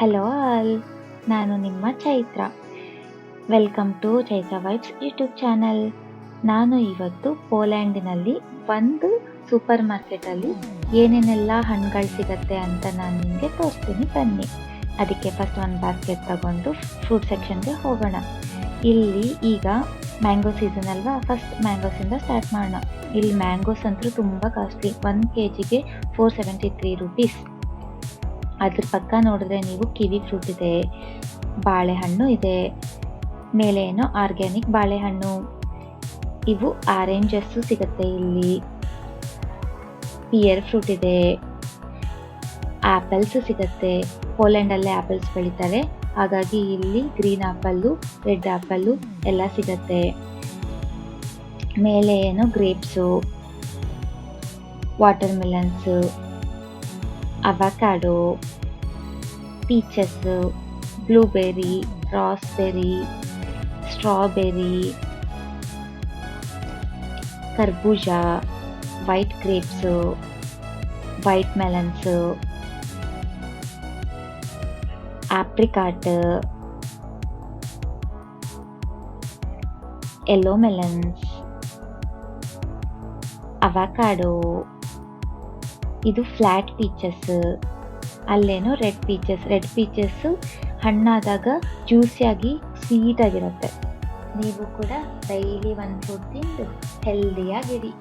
Hello all, ನಾನು ನಿಮ್ಮ Chaitra. Welcome to Chaitra vibes YouTube channel ನಾನು ಇವತ್ತು ಪೋಲ್ಯಾಂಡಿನಲ್ಲಿ ಒಂದು ಸೂಪರ್ ಮಾರ್ಕೆಟಲ್ಲಿ ಏನೇನೆಲ್ಲ ಹಣ್ಣುಗಳು ಸಿಗತ್ತೆ ಅಂತ ನಾನು ನಿಮಗೆ ತೋರಿಸ್ತೀನಿ. ಬನ್ನಿ. ಅದಕ್ಕೆ ಫಸ್ಟ್ ಒಂದು ಬಾಸ್ಕೆಟ್ ತಗೊಂಡು ಫ್ರೂಟ್ ಸೆಕ್ಷನ್ಗೆ ಹೋಗೋಣ. ಇಲ್ಲಿ ಈಗ ಮ್ಯಾಂಗೋ ಸೀಸನ್ ಅಲ್ವಾ? ಫಸ್ಟ್ ಮ್ಯಾಂಗೋಸಿಂದ ಸ್ಟಾರ್ಟ್ ಮಾಡೋಣ. ಇಲ್ಲಿ ಮ್ಯಾಂಗೋಸ್ ಅಂತೂ ತುಂಬ ಕಾಸ್ಟ್ಲಿ ಒನ್ ಕೆ ಜಿಗೆ ಫೋರ್ ಸೆವೆಂಟಿ ತ್ರೀ ರುಪೀಸ್ ಅದ್ರ ಪಕ್ಕ ನೋಡಿದ್ರೆ ನೀವು ಕಿವಿ ಫ್ರೂಟ್ ಇದೆ, ಬಾಳೆಹಣ್ಣು ಇದೆ, ಮೇಲೆ ಏನೋ ಆರ್ಗ್ಯಾನಿಕ್ ಬಾಳೆಹಣ್ಣು. ಇವು ಆರೆಂಜಸ್ಸು ಸಿಗುತ್ತೆ ಇಲ್ಲಿ. ಪಿಯರ್ ಫ್ರೂಟ್ ಇದೆ, ಆಪಲ್ಸ್ ಸಿಗುತ್ತೆ. ಪೋಲೆಂಡಲ್ಲೇ ಆಪಲ್ಸ್ ಬೆಳೀತಾರೆ ಹಾಗಾಗಿ ಇಲ್ಲಿ ಗ್ರೀನ್ ಆ್ಯಪಲ್ಲು ರೆಡ್ ಆ್ಯಪಲ್ಲು ಎಲ್ಲ ಸಿಗತ್ತೆ. ಮೇಲೆ ಏನೋ grapes water melons avocado peaches blueberry raspberry strawberry కర్బూజా white grapes white melons apricot yellow melons avocado ಇದು ಫ್ಲ್ಯಾಟ್ ಪೀಚಸ್ ಅಲ್ಲೇನೋ ರೆಡ್ ಪೀಚಸ್ ರೆಡ್ ಪೀಚಸ್ ಹಣ್ಣಾದಾಗ ಜ್ಯೂಸಿಯಾಗಿ ಸ್ವೀಟ್ ಆಗಿರುತ್ತೆ. ನೀವು ಕೂಡ ಡೈಲಿ ಒಂದು ಫುಡ್ ತಿಂದು ಹೆಲ್ದಿಯಾಗಿರಿ